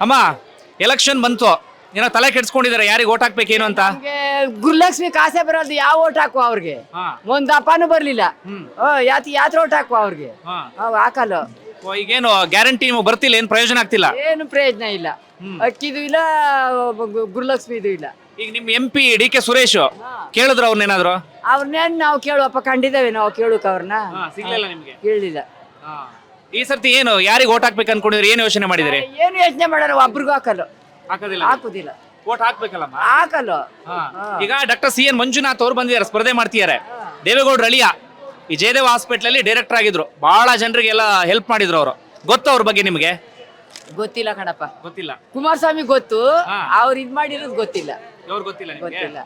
ಅಮ್ಮ ಎಲೆಕ್ಷನ್ ಬಂತು. ಏನೋ ತಲೆ ಕೆಡ್ಸ್ಕೊಂಡಿದ್ದಾರೆ ಯಾರಿಗೆ ಓಟ್ ಹಾಕ್ಬೇಕೇನು ಅಂತ? ಗುರುಲಕ್ಷ್ಮಿ ಕಾಸೆ ಬರೋದು ಯಾವ ಓಟ್ ಹಾಕುವ ಅವ್ರಿಗೆ? ಹಾ. ಒಂದ್ ಅಪ್ಪನೂ ಬರ್ಲಿಲ್ಲ. ಓ ಯಾತ್ ಯಾತ್ರ ಓಟ್ ಹಾಕುವ ಅವ್ರಿಗೆ? ಹಾ. ಅವ್ ಹಾಕಲ್ಲ. ಓ, ಈಗೇನು ಗ್ಯಾರಂಟಿ ಬರ್ತಿಲ್ಲ ಏನು ಪ್ರಯೋಜನ ಆಗ್ತಿಲ್ಲ? ಏನು ಪ್ರಯೋಜನ ಇಲ್ಲ. ಅಕ್ಕಿದು ಇಲ್ಲ ಗುರುಲಕ್ಷ್ಮಿ ಇದು ಇಲ್ಲ. ಈಗ ನಿಮ್ M P D K Suresh ಕೇಳಿದ್ರ ಅವ್ರನ್ನೇನಾದ್ರು? ಅವ್ರನ್ನೇನ್ ನಾವು ಕೇಳುವಪ್ಪ ಕಂಡಿದ್ದೇವೆ ನಾವು ಕೇಳುಕ್ ಅವ್ರನ್ನ? ಸಿಗ್ಲಿಲ್ಲ ನಿಮ್ಗೆ? ಕೇಳಲಿಲ್ಲ. ಈ ಸರ್ತಿ ಏನು ಯಾರಿಗೆ ಓಟ್ ಹಾಕ್ಬೇಕು ಅನ್ಕೊಂಡಿದ್ರಿ? ಏನು ಯೋಚನೆ ಮಾಡಿದಿರಿ? ಏನು ಯೋಚನೆ ಮಾಡೋಣ ಒಬ್ರಿಗೂ ಹಾಕಲ್ಲ. ಹಾಕೋದಿಲ್ಲ. ಹಾಕುದಿಲ್ಲ. ಓಟ್ ಹಾಕ್ಬೇಕಲ್ಲಮ್ಮ? ಹಾಕಲ್ಲ. ಈಗ ಡಾಕ್ಟರ್ ಸಿ ಎನ್ ಮಂಜುನಾಥ್ ಅವ್ರು ಬಂದಿದ್ದಾರೆ ಸ್ಪರ್ಧೆ ಮಾಡ್ತಿದ್ದಾರೆ. ದೇವೇಗೌಡರು ಅಳಿಯ ಈ ಜಯದೇವ ಹಾಸ್ಪಿಟಲ್ ಅಲ್ಲಿ ಡೈರೆಕ್ಟರ್ ಆಗಿದ್ರು. ಬಹಳ ಜನರಿಗೆಲ್ಲ ಹೆಲ್ಪ್ ಮಾಡಿದ್ರು ಅವರು. ಗೊತ್ತು ಅವ್ರ ಬಗ್ಗೆ ನಿಮಗೆ? ಗೊತ್ತಿಲ್ಲ ಕಣಪ್ಪ. ಗೊತ್ತಿಲ್ಲ. ಕುಮಾರಸ್ವಾಮಿ ಗೊತ್ತು. ಅವ್ರು ಇದ್ ಮಾಡಿರೋದು ಗೊತ್ತಿಲ್ಲ. ಅವ್ರು ಗೊತ್ತಿಲ್ಲ ನಿಮ್ಗೆ? ಗೊತ್ತಿಲ್ಲ.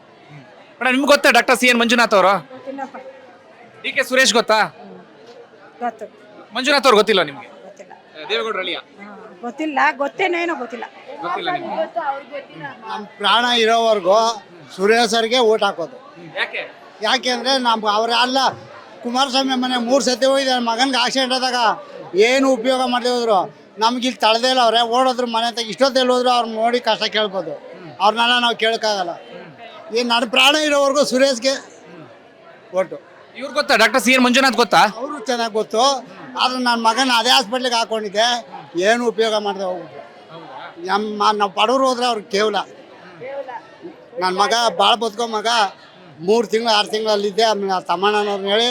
ಮೇಡಮ್ ನಿಮ್ಗೆ ಗೊತ್ತಾ ಡಾಕ್ಟರ್ ಸಿ ಎನ್ ಮಂಜುನಾಥ್ ಅವರು? ಡಿ ಕೆ ಸುರೇಶ್ ಗೊತ್ತಾ? ಗೊತ್ತು. ಮಂಜುನಾಥ್ ಅವ್ರು ಗೊತ್ತಿಲ್ಲ ನಿಮ್ಗೆ? ಗೊತ್ತಿಲ್ಲ. ದೇವೇಗೌಡರು ಅಳಿಯ ಗೊತ್ತಿಲ್ಲ ಗೊತ್ತೇನೇನೋ ಗೊತ್ತಿಲ್ಲ. ಗೊತ್ತಿಲ್ಲ ನಿಮ್ಗೆ? ನಮ್ಮ ಪ್ರಾಣ ಇರೋವರೆಗೂ ಸುರೇಶ್ ಸರ್ಗೆ ಓಟ್ ಹಾಕೋದು. ಯಾಕೆ? ಯಾಕೆಂದ್ರೆ ನಮ್ಮ ಅವ್ರ ಅಲ್ಲ ಕುಮಾರಸ್ವಾಮಿ ಮನೆ ಮೂರು ಸತಿ ಹೋಗಿದೆ ಮಗನಿಗೆ ಆಕ್ಸಿಡೆಂಟ್ ಆದಾಗ ಏನು ಉಪಯೋಗ ಮಾಡದೆ ಹೋದ್ರು ನಮ್ಗೆ ಇಲ್ಲಿ ತಳದೇ ಇಲ್ಲ ಅವ್ರೆ ಓಡೋದ್ರು ಮನೆ ತಗ ಇಷ್ಟೊತ್ತಲ್ಲಿ ಹೋದ್ರು ಅವ್ರು ನೋಡಿ ಕಷ್ಟ ಕೇಳ್ಬೋದು. ಅವ್ರನ್ನೆಲ್ಲ ನಾವು ಕೇಳೋಕ್ಕಾಗಲ್ಲ. ಈ ನನ್ನ ಪ್ರಾಣ ಇರೋವರೆಗೂ ಸುರೇಶ್ಗೆ ಓಟು. ಇವ್ರು ಗೊತ್ತಾ? ಡಾಕ್ಟರ್ ಸಿ ಎನ್ ಮಂಜುನಾಥ್ ಗೊತ್ತಾ? ಅವರು ಚೆನ್ನಾಗಿ ಗೊತ್ತು. ಆದ್ರೆ ನನ್ನ ಮಗನ ಅದೇ ಹಾಸ್ಪಿಟ್ಲಿಗೆ ಹಾಕೊಂಡಿದ್ದೆ. ಏನು ಉಪಯೋಗ ಮಾಡಿದೆ ಹೋಗ್ಬಿಟ್ಟು ನಮ್ಮ ನಾವು ಬಡವರು ಹೋದ್ರೆ ಅವ್ರಿಗೆ ಕೇವಲ. ನನ್ನ ಮಗ ಭಾಳ ಬದುಕೋ ಮಗ, ಮೂರು ತಿಂಗಳು, ಆರು ತಿಂಗಳು ತಿಂಗಳಲ್ಲಿದ್ದೆ ಆಮೇಲೆ ಆ ತಮ್ಮಣ್ಣನವ್ರನ್ನ ಹೇಳಿ,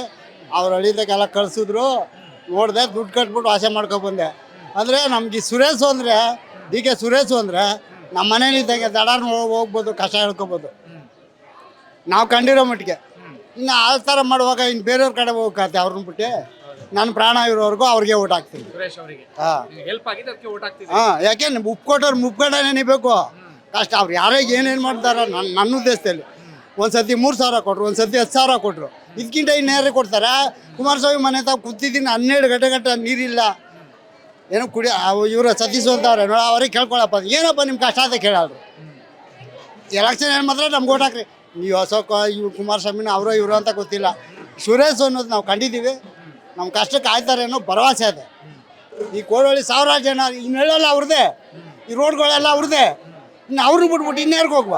ಅವ್ರು ಹಳಿದಾಗೆಲ್ಲ ಕಳಿಸಿದ್ರು. ನೋಡಿದೆ, ದುಡ್ಡು ಕಟ್ಬಿಟ್ಟು ಆಸೆ ಮಾಡ್ಕೊಬಂದೆ ಅಂದರೆ ನಮ್ಗೆ ಸುರೇಶು ಅಂದರೆ ಡಿ ಕೆ ಸುರೇಶು ಅಂದರೆ ನಮ್ಮ ಮನೇಲಿದ್ದಂಗೆ ದಡಾರ್ ಹೋಗ್ಬೋದು ಕಷ ಹೇಳ್ಕೊಬೋದು ನಾವು ಕಂಡಿರೋ ಮಟ್ಟಿಗೆ. ಇನ್ನು ಆ ಥರ ಮಾಡುವಾಗ ಇನ್ನು ಬೇರೆಯವ್ರ ಕಡೆ ಹೋಗಕ್ಕೆ ಅವ್ರನ್ನ ಬಿಟ್ಟು. ನನ್ನ ಪ್ರಾಣ ಇರೋವರೆಗೂ ಅವ್ರಿಗೆ ಓಟ್ ಹಾಕ್ತೀನಿ. ಸುರೇಶ್ ಅವರಿಗೆ. ಹಾಂ. ಹೆಲ್ಪ್ ಆಗಿದೆ ಅದಕ್ಕೆ ಓಟ್ ಹಾಕ್ತಿದ್ವಿ ಹಾಂ ಯಾಕೆ ಉಪ್ಕೊಟ್ಟವ್ರು ಮುಪ್ಕೋಟ ನೆನಿಬೇಕು. ಕಷ್ಟ ಅವ್ರು ಯಾರಿಗೆ ಏನೇನು ಮಾಡ್ತಾರ ನನ್ನ ನನ್ನ ಉದ್ದೇಶದಲ್ಲಿ. ಒಂದು ಸತಿ ಮೂರು ಸಾವಿರ ಕೊಟ್ರು ಒಂದು ಸತಿ ಹತ್ತು ಸಾವಿರ ಕೊಟ್ಟರು ಇದಕ್ಕಿಂತ ಇನ್ನೇರು ಕೊಡ್ತಾರೆ? ಕುಮಾರಸ್ವಾಮಿ ಮನೆ ತಾವು ಕೂತಿದ್ದೀನಿ ಹನ್ನೆರಡು ಗಂಟೆ ಗಂಟೆ ನೀರಿಲ್ಲ. ಏನೋ ಕುಡಿ ಇವರು ಸತೀಶ್ ಅಂತವ್ರೆ ನೋಡ ಅವ್ರಿಗೆ ಕೇಳ್ಕೊಳಪ್ಪ. ಏನಪ್ಪ ನಿಮ್ಮ ಕಷ್ಟ ಅಂತ ಕೇಳೋರು ಎಲೆಕ್ಷನ್ ಏನು ಮಾತ್ರ ನಮ್ಗೆ ಓಟ್ ಹಾಕ್ರಿ. ನೀವು ಅಶೋಕ ಇವ್ರು ಕುಮಾರಸ್ವಾಮಿನ ಅವರೋ ಇವರು ಅಂತ ಗೊತ್ತಿಲ್ಲ. ಸುರೇಶ್ ಅನ್ನೋದು ನಾವು ಕಂಡಿದ್ದೀವಿ. ನಮ್ಮ ಕಷ್ಟಕ್ಕೆ ಆಯ್ತಾರೆ ಅನ್ನೋ ಭರವಸೆ ಇದೆ ಈ ಕೋಡಳ್ಳಿ ಸಾವಿರಾರು ಜನ ಇನ್ನೆಲ್ಲ ಅವ್ರದ್ದೇ ಈ ರೋಡ್ಗಳೆಲ್ಲ ಅವ್ರದ್ದೇ ಇನ್ನು ಅವ್ರನ್ನ ಬಿಟ್ಬಿಟ್ಟು ಇನ್ಯಾರಿಗೆ ಹೋಗುವ?